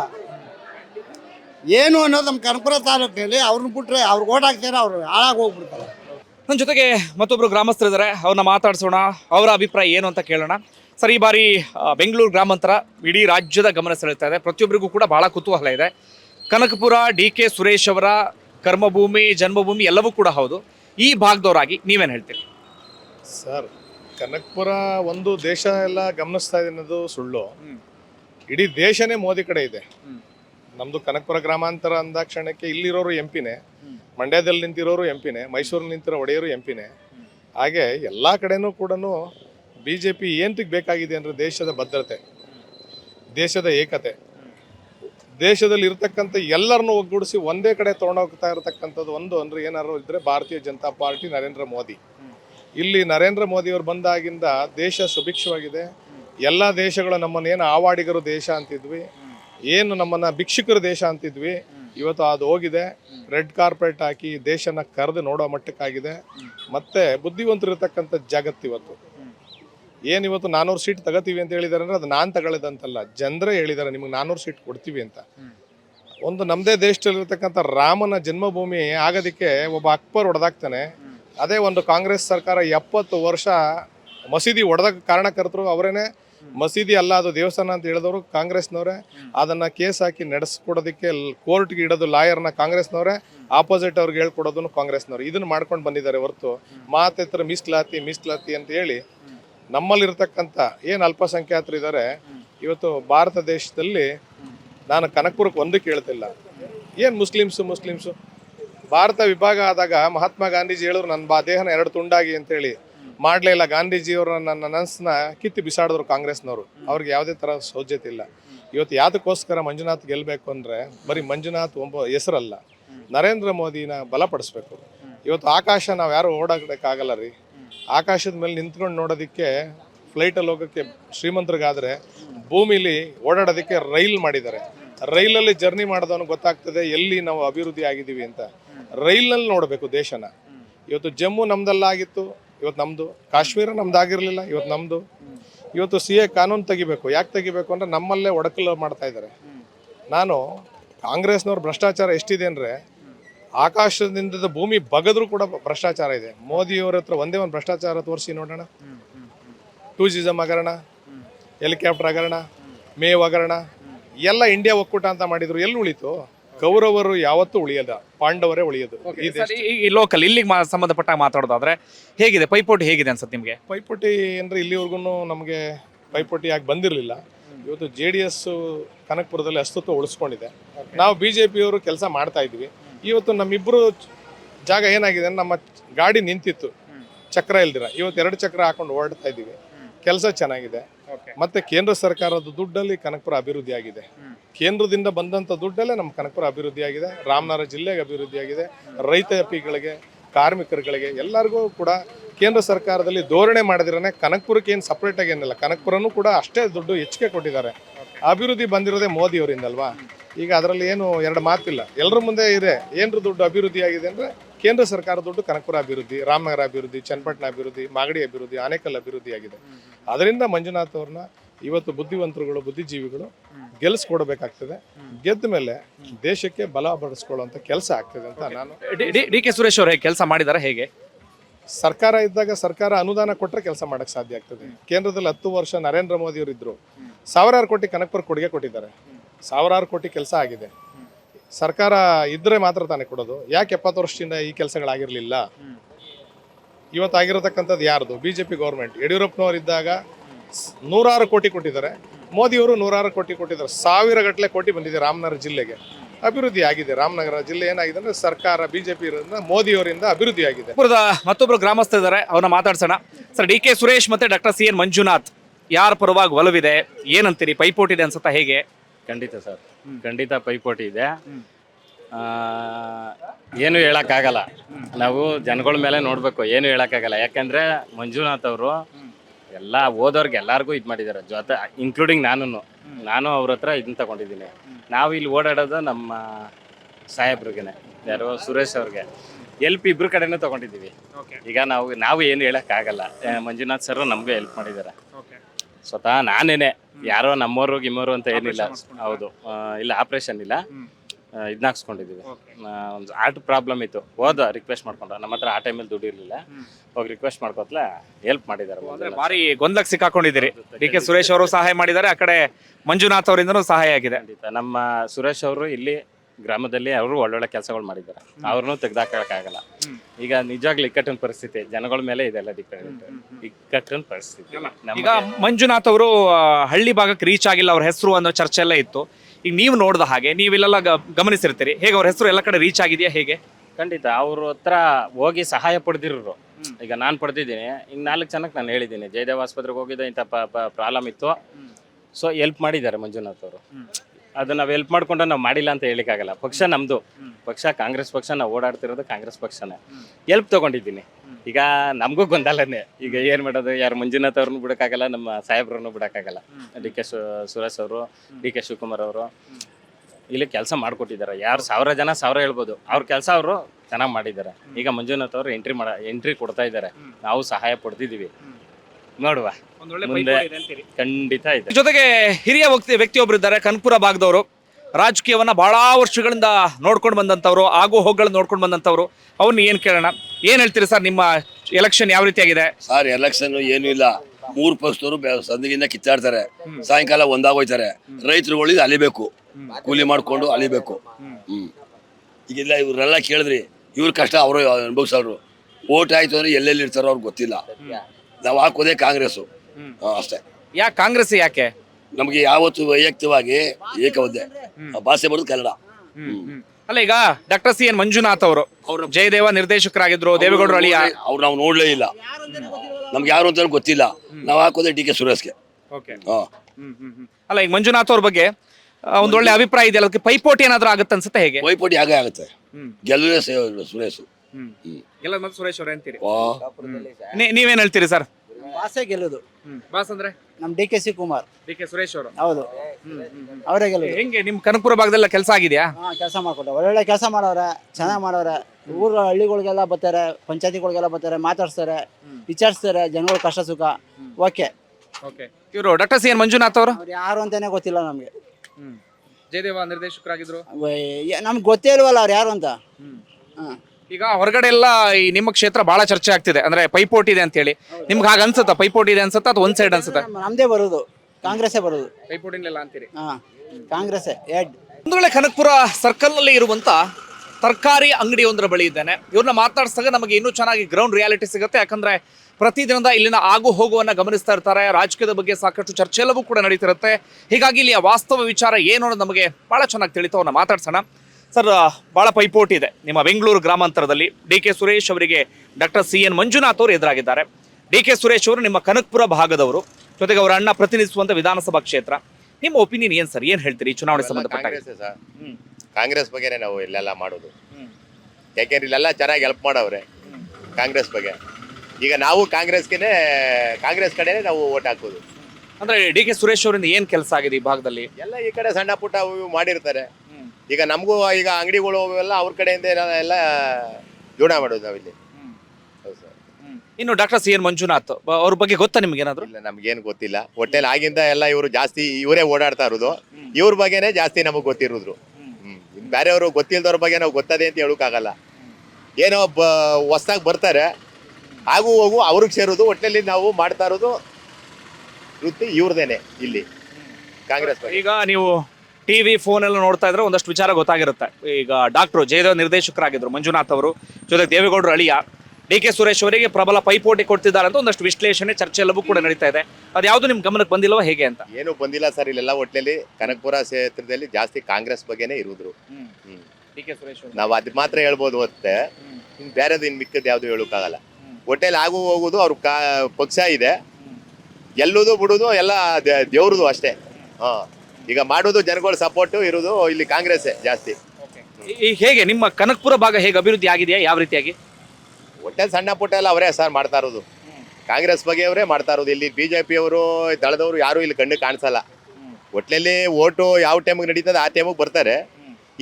ಏನು ಅನ್ನೋದು ನಮ್ಮ ಕನಕಪುರ ತಾಲೂಕಿನಲ್ಲಿ ಅವ್ರನ್ನ ಬಿಟ್ಟರೆ ಅವ್ರಿಗೆ ಓಟ್ ಹಾಕ್ತಾರೆ ಅವ್ರು ಹಾಳಾಗಿ ಹೋಗ್ಬಿಡ್ತಾರೆ. ನನ್ನ ಜೊತೆಗೆ ಮತ್ತೊಬ್ಬರು ಗ್ರಾಮಸ್ಥರಿದ್ದಾರೆ. ಅವ್ರನ್ನ ಮಾತಾಡ್ಸೋಣ. ಅವರ ಅಭಿಪ್ರಾಯ ಏನು ಅಂತ ಕೇಳೋಣ. ಸರ್, ಈ ಬಾರಿ ಬೆಂಗಳೂರು ಗ್ರಾಮಾಂತರ ಇಡೀ ರಾಜ್ಯದ ಗಮನ ಸೆಳೆತಾ ಇದೆ. ಪ್ರತಿಯೊಬ್ಬರಿಗೂ ಕೂಡ ಬಹಳ ಕುತೂಹಲ ಇದೆ. ಕನಕಪುರ, ಡಿ ಕೆ ಸುರೇಶ್ ಅವರ ಕರ್ಮಭೂಮಿ, ಜನ್ಮಭೂಮಿ ಎಲ್ಲವೂ ಕೂಡ ಹೌದು. ಈ ಭಾಗದವರಾಗಿ ನೀವೇನು ಹೇಳ್ತೀರಿ? ಸರ್ ಕನಕಪುರ ಒಂದು ದೇಶ ಎಲ್ಲ ಗಮನಿಸ್ತಾ ಇದೆ ಅನ್ನೋದು ಸುಳ್ಳು. ಇಡೀ ದೇಶನೇ ಮೋದಿ ಕಡೆ ಇದೆ. ನಮ್ದು ಕನಕಪುರ ಗ್ರಾಮಾಂತರ ಅಂದಾಕ್ಷಣಕ್ಕೆ ಇಲ್ಲಿರೋರು ಎಂ ಪಿನೇ ಮಂಡ್ಯದಲ್ಲಿ ನಿಂತಿರೋರು ಎಂ ಪಿನೇ ಮೈಸೂರಲ್ಲಿ ನಿಂತಿರೋ ಒಡೆಯರು ಎಂ ಪಿನೇ. ಹಾಗೆ ಎಲ್ಲ ಕಡೆನೂ ಕೂಡ ಬಿ ಜೆ ಪಿ ಏನಕ್ಕೆ ಬೇಕಾಗಿದೆ ಅಂದರೆ ದೇಶದ ಭದ್ರತೆ ದೇಶದ ಏಕತೆ. ದೇಶದಲ್ಲಿ ಇರತಕ್ಕಂಥ ಎಲ್ಲರನ್ನೂ ಒಗ್ಗೂಡಿಸಿ ಒಂದೇ ಕಡೆ ತೊಗೊಂಡೋಗ್ತಾ ಇರತಕ್ಕಂಥದ್ದು ಒಂದು ಅಂದರೆ ಏನಾದ್ರು ಇದ್ರೆ ಭಾರತೀಯ ಜನತಾ ಪಾರ್ಟಿ ನರೇಂದ್ರ ಮೋದಿ. ಇಲ್ಲಿ ನರೇಂದ್ರ ಮೋದಿ ಅವರು ಬಂದಾಗಿಂದ ದೇಶ ಸುಭಿಕ್ಷವಾಗಿದೆ. ಎಲ್ಲ ದೇಶಗಳು ನಮ್ಮನ್ನೇನು ಆವಾಡಿಗರು ದೇಶ ಅಂತಿದ್ವಿ. ಏನು ನಮ್ಮನ್ನು ಭಿಕ್ಷುಕರ ದೇಶ ಅಂತಿದ್ವಿ. ಇವತ್ತು ಅದು ಹೋಗಿದೆ. ರೆಡ್ ಕಾರ್ಪೆಟ್ ಹಾಕಿ ದೇಶನ ಕರೆದು ನೋಡೋ ಮಟ್ಟಕ್ಕಾಗಿದೆ. ಮತ್ತೆ ಬುದ್ಧಿವಂತರಿರ್ತಕ್ಕಂಥ ಜಗತ್ತು ಇವತ್ತು. ಏನು ಇವತ್ತು ನಾನೂರು ಸೀಟ್ ತಗೋತೀವಿ ಅಂತ ಹೇಳಿದಾರೆ ಅಂದ್ರೆ ಅದು ನಾನು ತಗೊಳ್ಳೋದಂತಲ್ಲ. ಜನರೇ ಹೇಳಿದ್ದಾರೆ ನಿಮಗೆ ನಾನೂರು ಸೀಟ್ ಕೊಡ್ತೀವಿ ಅಂತ. ಒಂದು ನಮ್ಮದೇ ದೇಶದಲ್ಲಿರ್ತಕ್ಕಂಥ ರಾಮನ ಜನ್ಮಭೂಮಿ ಆಗೋದಕ್ಕೆ ಒಬ್ಬ ಅಕ್ಬರ್ ಹೊಡೆದಾಗ್ತಾನೆ ಅದೇ ಒಂದು ಕಾಂಗ್ರೆಸ್ ಸರ್ಕಾರ ಎಪ್ಪತ್ತು ವರ್ಷ ಮಸೀದಿ ಹೊಡೆದ ಕಾರಣಕರ್ತರು ಅವರೇನೆ. ಮಸೀದಿ ಅಲ್ಲ, ಅದು ದೇವಸ್ಥಾನ ಅಂತ ಹೇಳಿದವರು ಕಾಂಗ್ರೆಸ್ನವರೇ. ಅದನ್ನ ಕೇಸ್ ಹಾಕಿ ನಡೆಸ್ಕೊಡೋದಕ್ಕೆ ಕೋರ್ಟ್ಗೆ ಇಡೋದು ಲಾಯರ್ನ ಕಾಂಗ್ರೆಸ್ನವರೇ. ಆಪೋಸಿಟ್ ಅವ್ರಿಗೆ ಹೇಳ್ಕೊಡೋದನ್ನು ಕಾಂಗ್ರೆಸ್ನವ್ರು. ಇದನ್ನ ಮಾಡ್ಕೊಂಡು ಬಂದಿದ್ದಾರೆ ಹೊರತು. ಮಾತೆತ್ರ ಮೀಸಲಾತಿ, ಮಿಸ್ಲಾತಿ ಅಂತ ಹೇಳಿ ನಮ್ಮಲ್ಲಿರ್ತಕ್ಕಂಥ ಏನು ಅಲ್ಪಸಂಖ್ಯಾತರು ಇದ್ದಾರೆ ಇವತ್ತು ಭಾರತ ದೇಶದಲ್ಲಿ ನಾನು ಕನಕಪುರಕ್ಕೆ ಒಂದು ಕೇಳ್ತಿಲ್ಲ. ಏನು ಮುಸ್ಲಿಮ್ಸು ಮುಸ್ಲಿಮ್ಸು? ಭಾರತ ವಿಭಾಗ ಆದಾಗ ಮಹಾತ್ಮ ಗಾಂಧೀಜಿ ಹೇಳಿದ್ರು ನನ್ನ ಬಾ, ದೇಹನ ಎರಡು ತುಂಡಾಗಿ ಅಂತೇಳಿ ಮಾಡಲೇ ಇಲ್ಲ. ಗಾಂಧೀಜಿಯವರು ನನ್ನ ಮನಸ್ಸನ್ನ ಕಿತ್ತು ಬಿಸಾಡಿದ್ರು ಕಾಂಗ್ರೆಸ್ನವರು. ಅವ್ರಿಗೆ ಯಾವುದೇ ಥರ ಸೌಜ್ಯತೆ ಇಲ್ಲ. ಇವತ್ತು ಯಾವುದಕ್ಕೋಸ್ಕರ ಮಂಜುನಾಥ್ ಗೆಲ್ಲಬೇಕು ಅಂದರೆ ಬರೀ ಮಂಜುನಾಥ್ ಒಬ್ಬ ಹೆಸರಲ್ಲ. ನರೇಂದ್ರ ಮೋದಿನ ಬಲಪಡಿಸ್ಬೇಕು. ಇವತ್ತು ಆಕಾಶ ನಾವು ಯಾರು ಓಡಾಡೋಕ್ಕಾಗಲ್ಲ ರೀ? ಆಕಾಶದ ಮೇಲೆ ನಿಂತ್ಕೊಂಡು ನೋಡೋದಕ್ಕೆ ಫ್ಲೈಟಲ್ಲಿ ಹೋಗೋಕ್ಕೆ ಶ್ರೀಮಂತರಿಗಾದರೆ ಭೂಮಿಲಿ ಓಡಾಡೋದಕ್ಕೆ ರೈಲ್ ಮಾಡಿದ್ದಾರೆ. ರೈಲಲ್ಲಿ ಜರ್ನಿ ಮಾಡೋದವನು ಗೊತ್ತಾಗ್ತದೆ, ಎಲ್ಲಿ ನಾವು ಅಭಿವೃದ್ಧಿ ಆಗಿದ್ದೀವಿ ಅಂತ. ರೈಲ್ನಲ್ಲಿ ನೋಡಬೇಕು ದೇಶನ. ಇವತ್ತು ಜಮ್ಮು ನಮ್ದಲ್ಲಾಗಿತ್ತು, ಇವತ್ತು ನಮ್ಮದು ಕಾಶ್ಮೀರ ನಮ್ಮದಾಗಿರಲಿಲ್ಲ ಇವತ್ತು ನಮ್ಮದು ಇವತ್ತು ಸಿ ಎ ಕಾನೂನು ತೆಗಿಬೇಕು. ಯಾಕೆ ತೆಗಿಬೇಕು ಅಂದ್ರೆ ನಮ್ಮಲ್ಲೇ ಒಡಕಲು ಮಾಡ್ತಾ ಇದ್ದಾರೆ. ನಾನು ಕಾಂಗ್ರೆಸ್ನವ್ರು ಭ್ರಷ್ಟಾಚಾರ ಎಷ್ಟಿದೆ ಅಂದರೆ ಆಕಾಶದಿಂದ ಭೂಮಿ ಬಗದ್ರು ಕೂಡ ಭ್ರಷ್ಟಾಚಾರ ಇದೆ. ಮೋದಿಯವ್ರ ಹತ್ರ ಒಂದೇ ಒಂದು ಭ್ರಷ್ಟಾಚಾರ ತೋರಿಸಿ ನೋಡೋಣ. ಟೂ ಜಿಸಮ್ ಹಗರಣ ಹೆಲಿಕಾಪ್ಟರ್ ಹಗರಣ ಮೇವ್ ಹಗರಣ ಎಲ್ಲ ಇಂಡಿಯಾ ಒಕ್ಕೂಟ ಅಂತ ಮಾಡಿದ್ರು. ಎಲ್ಲಿ ಉಳಿತು? ಕೌರವರು ಯಾವತ್ತೂ ಉಳಿಯಲ್ಲ. ಪಾಂಡವರೇ ಉಳಿಯೋದು. ಈ ಲೋಕಲ್ ಇಲ್ಲಿಗೆ ಸಂಬಂಧಪಟ್ಟ ಮಾತಾಡೋದಾದ್ರೆ ಹೇಗಿದೆ? ಪೈಪೋಟಿ ಹೇಗಿದೆ ಅನ್ಸುತ್ತೆ ನಿಮಗೆ? ಪೈಪೋಟಿ ಅಂದ್ರೆ ಇಲ್ಲಿವರೆಗೂ ನಮಗೆ ಪೈಪೋಟಿ ಯಾಕೆ ಬಂದಿರಲಿಲ್ಲ. ಇವತ್ತು ಜೆ ಡಿ ಎಸ್ ಕನಕಪುರದಲ್ಲಿ ಅಸ್ತಿತ್ವ ಉಳಿಸ್ಕೊಂಡಿದೆ. ನಾವು ಬಿ ಜೆ ಪಿಯವರು ಕೆಲಸ ಮಾಡ್ತಾ ಇದ್ವಿ. ಇವತ್ತು ನಮ್ಮಿಬ್ಬರು ಜಾಗ ಏನಾಗಿದೆ ನಮ್ಮ ಗಾಡಿ ನಿಂತಿತ್ತು. ಚಕ್ರ ಇಲ್ದಿರ. ಇವತ್ತು ಎರಡು ಚಕ್ರ ಹಾಕೊಂಡು ಓಡ್ತಾ ಇದ್ದೀವಿ. ಕೆಲಸ ಚೆನ್ನಾಗಿದೆ. ಮತ್ತೆ ಕೇಂದ್ರ ಸರ್ಕಾರದ ದುಡ್ಡಲ್ಲಿ ಕನಕಪುರ ಅಭಿವೃದ್ಧಿ ಆಗಿದೆ. ಕೇಂದ್ರದಿಂದ ಬಂದಂತ ದುಡ್ಡಲ್ಲೇ ನಮ್ಮ ಕನಕಪುರ ಅಭಿವೃದ್ಧಿ ಆಗಿದೆ. ರಾಮನಗರ ಜಿಲ್ಲೆಗೆ ಅಭಿವೃದ್ಧಿ ಆಗಿದೆ. ರೈತಾಪಿಗಳಿಗೆ ಕಾರ್ಮಿಕರುಗಳಿಗೆ ಎಲ್ಲರಿಗೂ ಕೂಡ ಕೇಂದ್ರ ಸರ್ಕಾರದಲ್ಲಿ ಧೋರಣೆ ಮಾಡಿದಿರನೆ ಕನಕಪುರಕ್ಕೆ ಏನು ಸಪ್ರೇಟಾಗಿ ಏನಿಲ್ಲ. ಕನಕಪುರನೂ ಕೂಡ ಅಷ್ಟೇ ದುಡ್ಡು ಹೆಚ್ಚಿಗೆ ಕೊಟ್ಟಿದ್ದಾರೆ. ಅಭಿವೃದ್ಧಿ ಬಂದಿರೋದೇ ಮೋದಿ ಅವರಿಂದಲ್ವಾ ಈಗ ಅದರಲ್ಲಿ ಏನು ಎರಡು ಮಾತಿಲ್ಲ. ಎಲ್ಲರ ಮುಂದೆ ಇದೆ. ಏನ್ರ ದುಡ್ಡು ಅಭಿವೃದ್ಧಿ ಆಗಿದೆ ಅಂದರೆ ಕೇಂದ್ರ ಸರ್ಕಾರ ದುಡ್ಡು ಕನಕಪುರ ಅಭಿವೃದ್ಧಿ ರಾಮನಗರ ಅಭಿವೃದ್ಧಿ ಚನ್ನಪಟ್ಟಣ ಅಭಿವೃದ್ಧಿ ಮಾಗಡಿ ಅಭಿವೃದ್ಧಿ ಆನೇಕಲ್ ಅಭಿವೃದ್ಧಿ ಆಗಿದೆ. ಅದರಿಂದ ಮಂಜುನಾಥ್ ಅವ್ರನ್ನ ಇವತ್ತು ಬುದ್ಧಿವಂತರುಗಳು ಬುದ್ಧಿಜೀವಿಗಳು ಗೆಲ್ಲಿಸ್ಕೊಡ್ಬೇಕಾಗ್ತದೆ ಗೆದ್ದ ಮೇಲೆ ದೇಶಕ್ಕೆ ಬಲ ಬಡಿಸ್ಕೊಳ್ಳುವಂಥ ಕೆಲಸ ಆಗ್ತದೆ ಅಂತ ನಾನು ಡಿ ಕೆ ಸುರೇಶ್ ಅವರೇ ಕೆಲಸ ಮಾಡಿದಾರೆ ಹೇಗೆ? ಸರ್ಕಾರ ಇದ್ದಾಗ ಸರ್ಕಾರ ಅನುದಾನ ಕೊಟ್ಟರೆ ಕೆಲಸ ಮಾಡಕ್ಕೆ ಸಾಧ್ಯ ಆಗ್ತದೆ. ಕೇಂದ್ರದಲ್ಲಿ ಹತ್ತು ವರ್ಷ ನರೇಂದ್ರ ಮೋದಿ ಅವರು ಇದ್ರು ಸಾವಿರಾರು ಕೋಟಿ ಕನಕಪುರ ಕೊಡುಗೆ ಕೊಟ್ಟಿದ್ದಾರೆ. ಸಾವಿರಾರು ಕೋಟಿ ಕೆಲಸ ಆಗಿದೆ. ಸರ್ಕಾರ ಇದ್ರೆ ಮಾತ್ರ ತಾನೇ ಕೊಡೋದು. ಯಾಕೆ ಎಪ್ಪತ್ತು ವರ್ಷದಿಂದ ಈ ಕೆಲಸಗಳಾಗಿರ್ಲಿಲ್ಲ? ಇವತ್ತಾಗಿರತಕ್ಕಂಥದ್ದು ಯಾರ್ದು? B J P government. ಯಡಿಯೂರಪ್ಪನವರು ಇದ್ದಾಗ ಸ್- ನೂರಾರು ಕೋಟಿ ಕೊಟ್ಟಿದ್ದಾರೆ. ಮೋದಿಯವರು ನೂರಾರು ಕೋಟಿ ಕೊಟ್ಟಿದ್ದಾರೆ. ಸಾವಿರ ಗಟ್ಟಲೆ ಕೋಟಿ ಬಂದಿದೆ ರಾಮನಗರ ಜಿಲ್ಲೆಗೆ. ಅಭಿವೃದ್ಧಿ ಆಗಿದೆ. ರಾಮನಗರ ಜಿಲ್ಲೆ ಏನಾಗಿದೆ ಅಂದ್ರೆ ಸರ್ಕಾರ ಬಿಜೆಪಿ ಇರೋದ್ರಿಂದ ಮೋದಿಯವರಿಂದ ಅಭಿವೃದ್ಧಿ ಆಗಿದೆ. ಮತ್ತೊಬ್ಬರು ಗ್ರಾಮಸ್ಥರು ಇದ್ದಾರೆ. ಅವ್ರನ್ನ ಮಾತಾಡ್ಸೋಣ. ಸರ್, ಡಿ ಕೆ ಸುರೇಶ್ ಮತ್ತೆ ಡಾಕ್ಟರ್ ಸಿ ಎನ್ ಮಂಜುನಾಥ್, ಯಾರ ಪರವಾಗಿ ಒಲವಿದೆ? ಏನಂತೀರಿ? ಪೈಪೋಟಿ ಇದೆ ಅನ್ಸುತ್ತಾ ಹೇಗೆ? ಖಂಡಿತ ಸರ್. ಖಂಡಿತ ಪೈಪೋಟಿ ಇದೆ. ಆ, ಏನು ಹೇಳಕ್ಕಾಗಲ್ಲ. ನಾವು ಜನಗಳ ಮೇಲೆ ನೋಡ್ಬೇಕು ಏನು ಹೇಳಕ್ಕಾಗಲ್ಲ. ಯಾಕಂದ್ರೆ ಮಂಜುನಾಥ್ ಅವರು ಎಲ್ಲ ಓದೋರ್ಗೆ ಎಲ್ಲಾರ್ಗೂ ಇದು ಮಾಡಿದ್ದಾರೆ ಜೊತೆ ಇನ್ಕ್ಲೂಡಿಂಗ್ ನಾನು ನಾನು ಅವ್ರ ಹತ್ರ ಇದನ್ನ ತಗೊಂಡಿದ್ದೀನಿ. ನಾವು ಇಲ್ಲಿ ಓಡಾಡೋದು ನಮ್ಮ ಸಾಹೇಬ್ರಿಗೆನೆ ಯಾರು ಸುರೇಶ್ ಅವ್ರಿಗೆ. ಎಲ್ಪ್ ಇಬ್ರು ಕಡೆನೂ ತಗೊಂಡಿದ್ದೀವಿ. ಈಗ ನಾವು ನಾವು ಏನು ಹೇಳಕ್ಕಾಗಲ್ಲ. ಆ, ಮಂಜುನಾಥ್ ಸರ್ ನಮಗೂ ಹೆಲ್ಪ್ ಮಾಡಿದ್ದಾರೆ. ಸ್ವತಃ ನಾನೇನೆ. ಯಾರೋ ನಮ್ಮೋರು ಗಿಮ್ಮೋರು ಅಂತ ಏನಿಲ್ಲ. ಹೌದು. ಆ, ಇಲ್ಲ ಆಪರೇಷನ್ ಇಲ್ಲ. ಇದನ್ನ ಹಾಕ್ಸ್ಕೊಂಡಿದ್ದೀವಿ ಒಂದು ಆರ್ಟ್ ಪ್ರಾಬ್ಲಮ್ ಇತ್ತು. ಹೋದ ರಿಕ್ವೆಸ್ಟ್ ಮಾಡ್ಕೊಂಡ ನಮ್ಮ ಹತ್ರ ಆ ಟೈಮಲ್ಲಿ ದುಡ್ಡು ಇರಲಿಲ್ಲ. ಹೋಗಿ ರಿಕ್ವೆಸ್ಟ್ ಮಾಡ್ಕೊತ್ಲ ಹೆಲ್ಪ್ ಮಾಡಿದ್ದಾರೆ ಅಂದ್ರೆ ಭಾರಿ ಗೊಂದಲಕ್ಕೆ ಸಿಕ್ಕಾಕೊಂಡಿದ್ದೀರಿ. ಡಿ ಕೆ ಸುರೇಶ್ ಅವರು ಸಹಾಯ ಮಾಡಿದ್ದಾರೆ. ಆ ಕಡೆ ಮಂಜುನಾಥ್ ಅವರಿಂದನೂ ಸಹಾಯ ಆಗಿದೆ. ಖಂಡಿತ. ನಮ್ಮ ಸುರೇಶ್ ಅವರು ಇಲ್ಲಿ ಗ್ರಾಮದಲ್ಲಿ ಅವರು ಒಳ್ಳೊಳ್ಳೆ ಕೆಲಸಗಳು ಮಾಡಿದ್ದಾರೆ. ಅವ್ರನ್ನೂ ತೆಗೆದಾಕಾಗಲ್ಲ ಈಗ ನಿಜವಾಗ್ಲೂ ಇಕ್ಕಟ್ಟಿನ ಪರಿಸ್ಥಿತಿ ಜನಗಳ ಮೇಲೆ ಇದೆಲ್ಲ ಡಿಪೆಂಡ್ ಇಕ್ಕಟ್ಟಿನ ಪರಿಸ್ಥಿತಿ. ಈಗ ನಮಗೆ ಮಂಜುನಾಥ್ ಅವರು ಹಳ್ಳಿ ಭಾಗಕ್ಕೆ ರೀಚ್ ಆಗಿಲ್ಲ ಅವ್ರ ಹೆಸರು ಅನ್ನೋ ಚರ್ಚೆ ಎಲ್ಲ ಇತ್ತು. ಈಗ ನೀವು ನೋಡಿದ ಹಾಗೆ ನೀವು ಇಲ್ಲೆಲ್ಲ ಗಮನಿಸಿರ್ತೀರಿ. ಹೇಗೆ ಅವ್ರ ಹೆಸರು ಎಲ್ಲ ಕಡೆ ರೀಚ್ ಆಗಿದೆಯಾ ಹೇಗೆ? ಖಂಡಿತ. ಅವ್ರ ಹತ್ರ ಹೋಗಿ ಸಹಾಯ ಪಡೆದಿರೋರು. ಈಗ ನಾನು ಪಡೆದಿದ್ದೀನಿ. ಈಗ ನಾಲ್ಕು ಜನಕ್ಕೆ ನಾನು ಹೇಳಿದ್ದೀನಿ. ಜಯದೇವ್ ಆಸ್ಪತ್ರೆಗೆ ಹೋಗಿದ್ದೆ ಇಂಥ ಪ್ರಾಬ್ಲಮ್ ಇತ್ತು. ಸೊ ಹೆಲ್ಪ್ ಮಾಡಿದ್ದಾರೆ ಮಂಜುನಾಥ್ ಅವರು. ಅದು ನಾವು ಹೆಲ್ಪ್ ಮಾಡ್ಕೊಂಡು ನಾವು ಮಾಡಿಲ್ಲ ಅಂತ ಹೇಳಿಕ್ಕಾಗಲ್ಲ ಪಕ್ಷ ನಮ್ಮದು ಪಕ್ಷ ಕಾಂಗ್ರೆಸ್ ಪಕ್ಷ, ನಾವು ಓಡಾಡ್ತಿರೋದು ಕಾಂಗ್ರೆಸ್ ಪಕ್ಷನೇ. ಹೆಲ್ಪ್ ತೊಗೊಂಡಿದ್ದೀನಿ. ಈಗ ನಮಗೂ ಗೊಂದಲನೇ. ಈಗ ಏನು ಮಾಡೋದು? ಯಾರು ಮಂಜುನಾಥ್ ಅವ್ರನ್ನೂ ಬಿಡೋಕ್ಕಾಗಲ್ಲ, ನಮ್ಮ ಸಾಹೇಬ್ರನ್ನು ಬಿಡೋಕ್ಕಾಗಲ್ಲ. ಡಿ ಕೆ ಸುರೇಶ್ ಅವರು, ಡಿ ಕೆ ಶಿವಕುಮಾರ್ ಅವರು. ಇಲ್ಲಿ ಕೆಲಸ ಮಾಡಿಕೊಟ್ಟಿದ್ದಾರೆ. ಯಾರು ಸಾವಿರ ಜನ ಸಾವಿರ ಹೇಳ್ಬೋದು. ಅವ್ರ ಕೆಲಸ ಅವರು ಚೆನ್ನಾಗಿ ಮಾಡಿದ್ದಾರೆ. ಈಗ ಮಂಜುನಾಥ್ ಅವರು ಎಂಟ್ರಿ ಮಾಡ ಎಂಟ್ರಿ ಕೊಡ್ತಾ ಇದ್ದಾರೆ. ನಾವು ಸಹಾಯ ಪಡ್ತಿದ್ದೀವಿ ನೋಡುವ. ಮುಂದೆ ಖಂಡಿತ ಇದೆ. ಜೊತೆಗೆ ಹಿರಿಯ ವ್ಯಕ್ತಿ ವ್ಯಕ್ತಿಯೊಬ್ರು ಇದ್ದಾರೆ ಕನ್ಪುರ ಭಾಗದವರು. ರಾಜಕೀಯವನ್ನ ಬಹಳ ವರ್ಷಗಳಿಂದ ನೋಡ್ಕೊಂಡು ಬಂದಂತವ್ರು ಆಗು ಹೋಗ್ಗಳನ್ನ ನೋಡ್ಕೊಂಡು ಬಂದಂತವ್ರು. ಅವ್ರನ್ನ ಏನು ಕೇಳೋಣ? ಏನು ಹೇಳ್ತೀರಿ ಸರ್ ನಿಮ್ಮ ಎಲೆಕ್ಷನ್ ಯಾವ ರೀತಿಯಾಗಿದೆ? ಸರ್ ಎಲೆಕ್ಷನ್ ಏನು ಇಲ್ಲ. ಮೂರು ಪಕ್ಷದವರು ಸಂದಿಗಿಂದ ಕಿತ್ತಾಡ್ತಾರೆ. ಸಾಯಂಕಾಲ ಒಂದಾಗೋಯ್ತಾರೆ. ರೈತರುಗಳಿಗೆ ಅಲಿಬೇಕು. ಕೂಲಿ ಮಾಡ್ಕೊಂಡು ಅಲಿಬೇಕು. ಹ್ಮ್. ಈಗಿಲ್ಲ ಇವ್ರೆಲ್ಲ ಕೇಳಿದ್ರಿ. ಇವ್ರ ಕಷ್ಟ ಅವರು ಅನುಭವಿಸೋರು. ಓಟ್ ಆಯ್ತು ಅಂದ್ರೆ ಎಲ್ಲೆಲ್ಲಿ ಇರ್ತಾರೋ ಅವ್ರಿಗೆ ಗೊತ್ತಿಲ್ಲ. ನಾವು ಹಾಕೋದೇ ಕಾಂಗ್ರೆಸ್ಸು. ಹಾ, ಅಷ್ಟೇ. ಯಾಕೆ ಕಾಂಗ್ರೆಸ್ ಯಾಕೆ? ನಮಗೆ ಯಾವತ್ತು ವೈಯಕ್ತಿಕವಾಗಿ ಏಕವದ್ದೆ ಭಾಷೆ ಬರೋದು ಕನ್ನಡ. ಅಲ್ಲ ಈಗ ಡಾಕ್ಟರ್ ಸಿ ಎನ್ ಮಂಜುನಾಥ್ ಅವರು ಅವರು ಜಯದೇವ ನಿರ್ದೇಶಕರಾಗಿದ್ರು ದೇವೇಗೌಡರು ಅಳಿಯ. ಅವ್ರು ನಾವು ನೋಡ್ಲೇ ಇಲ್ಲ. ನಮ್ಗೆ ಯಾರು ಅಂತ ಗೊತ್ತಿಲ್ಲ. ನಾವು ಹಾಕೋದೇ ಡಿ ಕೆ ಸುರೇಶ್ಗೆ. ಅಲ್ಲ ಈಗ ಮಂಜುನಾಥ್ ಅವ್ರ ಬಗ್ಗೆ ಒಂದ್ ಒಳ್ಳೆ ಅಭಿಪ್ರಾಯ ಇದೆಯಲ್ಲ ಅದಕ್ಕೆ ಪೈಪೋಟಿ ಏನಾದ್ರೂ ಆಗುತ್ತೆ ಅನ್ಸುತ್ತೆ ಹೇಗೆ? ಪೈಪೋಟಿ ಹಾಗೆ ಆಗುತ್ತೆ. ಗೆಲ್ಲುವೆ ಸುರೇಶ್. ಎಲ್ಲ ಮತ್ತೆ ಸುರೇಶ್ ಅವರೇ ಅಂತೀರಿ. ನೀ- ನೀವೇನ್ ಹೇಳ್ತೀರಿ ಸರ್? ಭಾಷೆ ಗೆಲ್ಲೋದು. ಬಾಸ್ ಅಂದ್ರೆ? ನಮ್ D K Shivakumar. D K Suresh ಅವರು. ಹೌದು. ಅವರೇ ಗೆಲ್ಲೋದು. ಹೆಂಗೆ ನಿಮ್ ಕನಕಪುರ ಭಾಗದಲ್ಲ ಕೆಲಸ ಆಗಿದೆಯಾ? ಹಾ ಕೆಲಸ ಮಾಡ್ಕೊಟ್ಟ ಒಳ್ಳೊಳ್ಳೆ ಕೆಲಸ ಮಾಡವ್ರೆ ಚೆನ್ನಾಗಿ ಮಾಡವ್ರೆ ಊರ ಹಳ್ಳಿಗಳಿಗೆಲ್ಲ ಬರ್ತಾರೆ ಪಂಚಾಯತಿಗಳಿಗೆಲ್ಲ ಬರ್ತಾರೆ ಮಾತಾಡ್ಸ್ತಾರೆ ವಿಚಾರಿಸ್ತಾರೆ ಜನಗಳ ಕಷ್ಟ ಸುಖ. ಓಕೆ. ಓಕೆ. ಇವರು ಡಾಕ್ಟರ್ ಸಿ ಎನ್ ಮಂಜುನಾಥ್ ಅವರು? ಅವ್ರು ಯಾರು ಅಂತಾನೆ ಗೊತ್ತಿಲ್ಲ ನಮಗೆ. ಜಯದೇವ ನಿರ್ದೇಶಕರಾಗಿದ್ರು? ನಮ್ಗೆ ಗೊತ್ತೇ ಇಲ್ವಲ್ಲ ಅವ್ರು ಯಾರು ಅಂತ? ಹಾಂ. ಈಗ ಹೊರಗಡೆ ಎಲ್ಲ ಈ ನಿಮ್ಮ ಕ್ಷೇತ್ರ ಬಹಳ ಚರ್ಚೆ ಆಗ್ತಿದೆ. ಅಂದ್ರೆ ಪೈಪೋಟಿ ಇದೆ ಅಂತ ಹೇಳಿ. ನಿಮ್ಗೆ ಹಾಗೆ ಅನ್ಸುತ್ತಾ? ಪೈಪೋಟಿ ಇದೆ ಅನ್ಸುತ್ತಾ ಅಥವಾ ಒಂದ್ ಸೈಡ್ ಅನ್ಸುತ್ತಾ? ನಮ್ದೇ ಬರೋದು. ಕಾಂಗ್ರೆಸ್ಸೇ ಬರೋದು. ಪೈಪೋಟಿ ಇಲ್ಲ ಅಂತೀರಿ? ಹಾಂ ಕಾಂಗ್ರೆಸ್ಸೇ ಎಡ್ ಒಂದು ವೇಳೆ ಕನಕಪುರ ಸರ್ಕಲ್ನಲ್ಲಿ ಇರುವಂತ ತರಕಾರಿ ಅಂಗಡಿಯೊಂದರ ಬಳಿ ಇದ್ದೇನೆ. ಇವ್ರನ್ನ ಮಾತಾಡ್ಸಿದಾಗ ನಮಗೆ ಇನ್ನೂ ಚೆನ್ನಾಗಿ ಗ್ರೌಂಡ್ ರಿಯಾಲಿಟಿ ಸಿಗುತ್ತೆ. ಯಾಕಂದ್ರೆ ಪ್ರತಿದಿನದ ಇಲ್ಲಿನ ಆಗು ಹೋಗುವನ್ನ ಗಮನಿಸ್ತಾ ಇರ್ತಾರೆ. ರಾಜಕೀಯದ ಬಗ್ಗೆ ಸಾಕಷ್ಟು ಚರ್ಚೆ ಎಲ್ಲವೂ ಕೂಡ ನಡೀತಿರುತ್ತೆ. ಹೀಗಾಗಿ ಇಲ್ಲಿಯ ವಾಸ್ತವ ವಿಚಾರ ಏನು ಅನ್ನೋದು ನಮಗೆ ಬಹಳ ಚೆನ್ನಾಗಿ ತಿಳಿತು. ಅವನ್ನ ಮಾತಾಡ್ಸೋಣ. ಸರ್ ಬಹಳ ಪೈಪೋಟಿ ಇದೆ. ನಿಮ್ಮ ಬೆಂಗಳೂರು ಗ್ರಾಮಾಂತರದಲ್ಲಿ ಡಿ ಕೆ ಸುರೇಶ್ ಅವರಿಗೆ ಡಾಕ್ಟರ್ ಸಿ ಎನ್ ಮಂಜುನಾಥ್ ಅವರು ಎದುರಾಗಿದ್ದಾರೆ. ಡಿ ಕೆ ಸುರೇಶ್ ಅವರು ನಿಮ್ಮ ಕನಕಪುರ ಭಾಗದವರು ಜೊತೆಗೆ ಅವರ ಅಣ್ಣ ಪ್ರತಿನಿಧಿಸುವಂಥ ವಿಧಾನಸಭಾ ಕ್ಷೇತ್ರ. ನಿಮ್ಮ ಒಪಿನಿಯನ್ ಏನು ಸರ್? ಏನು ಹೇಳ್ತೀರಿ ಚುನಾವಣೆ ಸಂಬಂಧಪಟ್ಟ ಕಾಂಗ್ರೆಸ್ ಸರ್. ಕಾಂಗ್ರೆಸ್ ಬಗ್ಗೆನೇ ನಾವು ಇಲ್ಲೆಲ್ಲ ಮಾಡೋದು. ಯಾಕೆಂದ್ರೆ ಇಲ್ಲೆಲ್ಲ ಚೆನ್ನಾಗಿ ಹೆಲ್ಪ್ ಮಾಡವ್ರೆ. ಕಾಂಗ್ರೆಸ್ ಬಗ್ಗೆ. ಈಗ ನಾವು ಕಾಂಗ್ರೆಸ್ಗೆ ಕಾಂಗ್ರೆಸ್ ಕಡೆನೇ ನಾವು ಓಟ್ ಹಾಕೋದು. ಅಂದ್ರೆ ಡಿ ಕೆ ಸುರೇಶ್ ಅವರಿಂದ ಏನ್ ಕೆಲಸ ಆಗಿದೆ ಈ ಭಾಗದಲ್ಲಿ? ಎಲ್ಲ ಈ ಕಡೆ ಸಣ್ಣ ಪುಟ್ಟ ಮಾಡಿರ್ತಾರೆ. ಈಗ ನಮಗೂ ಈಗ ಅಂಗಡಿಗಳು ಹೋಗೋವೆಲ್ಲ ಅವ್ರ ಕಡೆಯಿಂದ ಎಲ್ಲ- ಎಲ್ಲ ಜೋಡ ಮಾಡೋದು ನಾವಿಲ್ಲಿ. ಹೌದು ಸರ್. ಇನ್ನು ಡಾಕ್ಟರ್ ಸಿ ಎನ್ ಮಂಜುನಾಥ್ ಬ- ಅವ್ರ ಬಗ್ಗೆ ಗೊತ್ತಾ ನಿಮ್ಗೆ ಏನಾದ್ರು? ಇಲ್ಲ ನಮ್ಗೇನು ಗೊತ್ತಿಲ್ಲ. ಹೋಟೆಲ್ ಆಗಿಂದ ಎಲ್ಲ ಇವರು ಜಾಸ್ತಿ ಇವರೇ ಓಡಾಡ್ತಾ ಇರೋದು. ಇವ್ರ ಬಗ್ಗೆನೇ ಜಾಸ್ತಿ ನಮಗೆ ಗೊತ್ತಿರೋದ್ರು. ಹ್ಮ್. ಇನ್ ಬೇರೆಯವರು ಗೊತ್ತಿಲ್ದವ್ರ ಬಗ್ಗೆ ನಾವು ಗೊತ್ತದೆ ಅಂತ ಹೇಳೋಕ್ಕಾಗಲ್ಲ. ಏನೋ ಬ ಹೊಸ್ದಾಗಿ ಬರ್ತಾರೆ. ಆಗು ಹೋಗು ಅವ್ರಿಗೆ ಸೇರೋದು ಒಟ್ಟಲ್ಲಿ ನಾವು ಮಾಡ್ತಾ ಇರೋದು ವೃತ್ತಿ ಇವ್ರದೇನೆ ಇಲ್ಲಿ. ಕಾಂಗ್ರೆಸ್ ಬಗ್ಗೆ. ಈಗ ನೀವು ಟಿವಿ ಫೋನ್ ಎಲ್ಲ ನೋಡ್ತಾ ಇದ್ರೆ ಒಂದಷ್ಟು ವಿಚಾರ ಗೊತ್ತಾಗಿರುತ್ತೆ. ಈಗ ಡಾಕ್ಟರ್ ಜಯದೇವ ನಿರ್ದೇಶಕರಾಗಿದ್ದರು ಮಂಜುನಾಥ್ ಅವರು ಜೊತೆಗೆ ದೇವೇಗೌಡರು ಅಳಿಯ ಡಿ ಕೆ ಸುರೇಶ್ ಅವರಿಗೆ ಪ್ರಬಲ ಪೈಪೋಟಿ ಕೊಡ್ತಿದ್ದಾರೆ ಅಂತ ಒಂದಷ್ಟು ವಿಶ್ಲೇಷಣೆ ಚರ್ಚೆ ಎಲ್ಲವೂ ಕೂಡ ನಡೀತಾ ಇದೆ. ಅದ್ಯಾವುದು ನಿಮ್ಮ ಗಮನಕ್ಕೆ ಬಂದಿಲ್ಲವ ಹೇಗೆ ಅಂತ? ಏನು ಬಂದಿಲ್ಲ ಸರ್ ಇಲ್ಲೆಲ್ಲ ಒಟ್ಟಲ್ಲಿ ಕನಕಪುರ ಕ್ಷೇತ್ರದಲ್ಲಿ ಜಾಸ್ತಿ ಕಾಂಗ್ರೆಸ್ ಬಗ್ಗೆನೇ ಇರುದ್ರು. ಡಿ ಕೆ ಸುರೇಶ್ ಅವರು. ನಾವು ಅದು ಮಾತ್ರ ಹೇಳ್ಬೋದು ಹೊತ್ತೆ ಇನ್ ಬೇರೆದು ಇನ್ ಮಿಕ್ಕದ್ದು ಯಾವುದು ಹೇಳೋಕ್ಕಾಗಲ್ಲ. ಹೊಟ್ಟೆಲಿ ಆಗು ಹೋಗುದು ಅವ್ರ ಕಾ ಪಕ್ಷ ಇದೆ. ಎಲ್ಲೋದು ಬಿಡುದು ಎಲ್ಲ ದೇವ್ರದು ಅಷ್ಟೇ. ಹಾ. ಈಗ ಮಾಡೋದು ಜನಗಳ ಸಪೋರ್ಟು ಇರೋದು ಇಲ್ಲಿ ಕಾಂಗ್ರೆಸ್ ಜಾಸ್ತಿ. ಈಗ ಹೇಗೆ ನಿಮ್ಮ ಕನಕಪುರ ಭಾಗ ಹೇಗೆ ಅಭಿವೃದ್ಧಿ ಆಗಿದೆಯಾ? ಯಾವ ರೀತಿಯಾಗಿ? ಒಟ್ಟೆ ಸಣ್ಣ ಪುಟ್ಟ ಎಲ್ಲ ಅವರೇ ಸರ್ ಮಾಡ್ತಾ ಇರೋದು. ಕಾಂಗ್ರೆಸ್ ಬಗ್ಗೆ ಅವರೇ ಮಾಡ್ತಾ ಇರೋದು. ಇಲ್ಲಿ ಬಿಜೆಪಿ ಅವರು ದಳದವರು ಯಾರು ಇಲ್ಲಿ ಕಣ್ಣು ಕಾಣಿಸಲ್ಲ. ಒಟ್ಲಲ್ಲಿ ಓಟು ಯಾವ ಟೈಮಿಗೆ ನಡೀತದೆ ಆ ಟೈಮಿಗೆ ಬರ್ತಾರೆ.